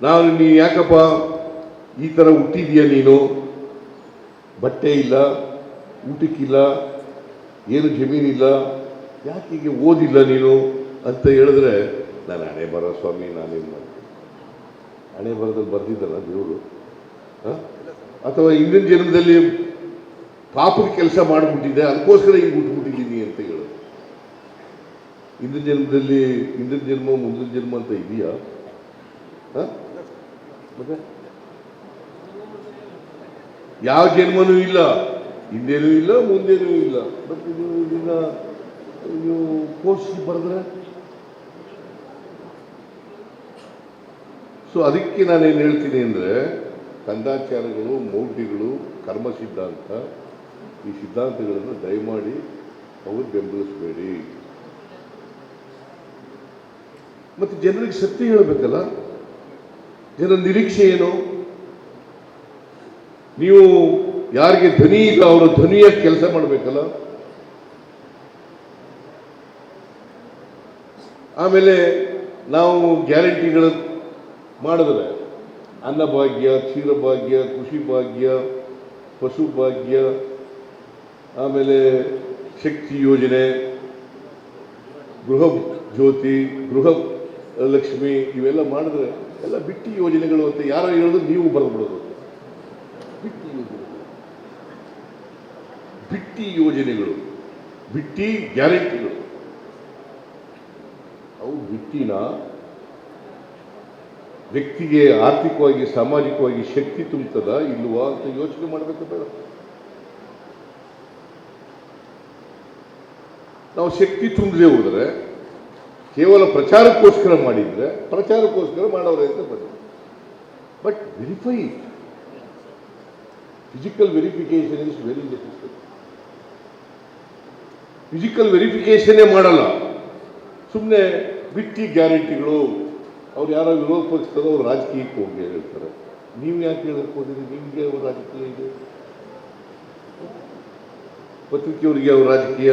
ನಾನು ನೀ ಯಾಕಪ್ಪ ಈ ಥರ ಹುಟ್ಟಿದೀಯ ನೀನು? ಬಟ್ಟೆ ಇಲ್ಲ, ಊಟಕ್ಕಿಲ್ಲ, ಏನು ಜಮೀನಿಲ್ಲ, ಯಾಕೆ ಹೀಗೆ ಓದಿಲ್ಲ ನೀನು ಅಂತ ಹೇಳಿದ್ರೆ ನಾನು ಹಣೆ ಬರೋ ಸ್ವಾಮಿ, ನಾನೇನು ಮಾಡ್ತೀನಿ? ಹಣೆ ಬರದಲ್ಲಿ ಬರ್ದಿದ್ದಲ್ಲ ದೇವರು ಅಥವಾ ಹಿಂದಿನ ಜನ್ಮದಲ್ಲಿ ಪಾಪದ ಕೆಲಸ ಮಾಡಿಬಿಟ್ಟಿದ್ದೆ, ಅದಕ್ಕೋಸ್ಕರ ಈಗ ಹುಟ್ಟುಬಿಟ್ಟಿದ್ದೀನಿ ಅಂತ ಹೇಳು. ಹಿಂದಿನ ಜನ್ಮದಲ್ಲಿ, ಹಿಂದಿನ ಜನ್ಮ, ಮುಂದಿನ ಜನ್ಮ ಅಂತ ಇದೆಯಾ? ಹ? ಮತ್ತೆ ಯಾವ ಜನ್ಮನೂ ಇಲ್ಲ ಹಿಂದೇನೂ ಇಲ್ಲ, ಮುಂದೇನೂ ಇಲ್ಲ. ಬಟ್ ಇದು ಇದನ್ನ ನೀವು ಕೋರ್ಸ್ ಬರೆದ್ರೆ? ಸೊ ಅದಕ್ಕೆ ನಾನೇನು ಹೇಳ್ತೀನಿ ಅಂದರೆ ಕಂದಾಚಾರಗಳು ಮೌಢ್ಯಗಳು, ಕರ್ಮ ಸಿದ್ಧಾಂತ, ಈ ಸಿದ್ಧಾಂತಗಳನ್ನು ದಯಮಾಡಿ ಅವರು ಬೆಂಬಲಿಸಬೇಡಿ. ಮತ್ತು ಜನರಿಗೆ ಸತ್ಯ ಹೇಳಬೇಕಲ್ಲ? ಜನರ ನಿರೀಕ್ಷೆ ಏನು? ನೀವು ಯಾರಿಗೆ ಧ್ವನಿ ಇಲ್ಲ, ಅವರ ಧ್ವನಿಯ ಕೆಲಸ ಮಾಡಬೇಕಲ್ಲ? ಆಮೇಲೆ ನಾವು ಗ್ಯಾರಂಟಿಗಳು ಮಾಡಿದ್ರೆ, ಅನ್ನಭಾಗ್ಯ, ಕ್ಷೀರಭಾಗ್ಯ ಕೃಷಿ ಭಾಗ್ಯ ಪಶು ಭಾಗ್ಯ ಆಮೇಲೆ ಶಕ್ತಿ ಯೋಜನೆ, ಗೃಹ ಜ್ಯೋತಿ, ಗೃಹ ಲಕ್ಷ್ಮಿ ಇವೆಲ್ಲ ಮಾಡಿದ್ರೆ ಎಲ್ಲ ಬಿಟ್ಟಿ ಯೋಜನೆಗಳು ಅಂತ ಯಾರು ಹೇಳಿದ್ರು ನೀವು ಬರೆದ್ಬಿಡೋದು. ಬಿಟ್ಟಿ ಯೋಜನೆಗಳು. ಬಿಟ್ಟಿ ಯೋಜನೆಗಳು. ಬಿಟ್ಟಿ ಗ್ಯಾರಂಟಿಗಳು. ಅವು ಬಿಟ್ಟಿನ ವ್ಯಕ್ತಿಗೆ ಆರ್ಥಿಕವಾಗಿ, ಸಾಮಾಜಿಕವಾಗಿ ಶಕ್ತಿ ತುಂಬುತ್ತದ ಇಲ್ವಾ ಅಂತ ಯೋಚನೆ ಮಾಡಬೇಕು ಬೇಡ. ನಾವು ಶಕ್ತಿ ತುಂಬದೆ ಹೋದರೆ ಕೇವಲ ಪ್ರಚಾರಕ್ಕೋಸ್ಕರ ಮಾಡಿದ್ರೆ, ಪ್ರಚಾರಕ್ಕೋಸ್ಕರ ಮಾಡೋರು ಅಂತ ಬಂದ but verify physical verification is very difficult physical ವೆರಿಫಿಕೇಶನ್ನೇ ಮಾಡಲ್ಲ. ಸುಮ್ಮನೆ ಬಿಟ್ಟಿ ಗ್ಯಾರಂಟಿಗಳು, ಅವ್ರು ಯಾರೋ ವಿರೋಧ ಪಕ್ಷದವ್ರು ರಾಜಕೀಯಕ್ಕೆ ಹೋಗಿ ಹೇಳ್ತಾರೆ. ನೀವು ಯಾಕೆ ಹೇಳಕ್ ಹೋದಿರಿ? ನಿಮಗೆ ಅವ್ರ ರಾಜಕೀಯ ಇದೆ. ಪತ್ರಿಕೆಯವರಿಗೆ ಅವ್ರ ರಾಜಕೀಯ.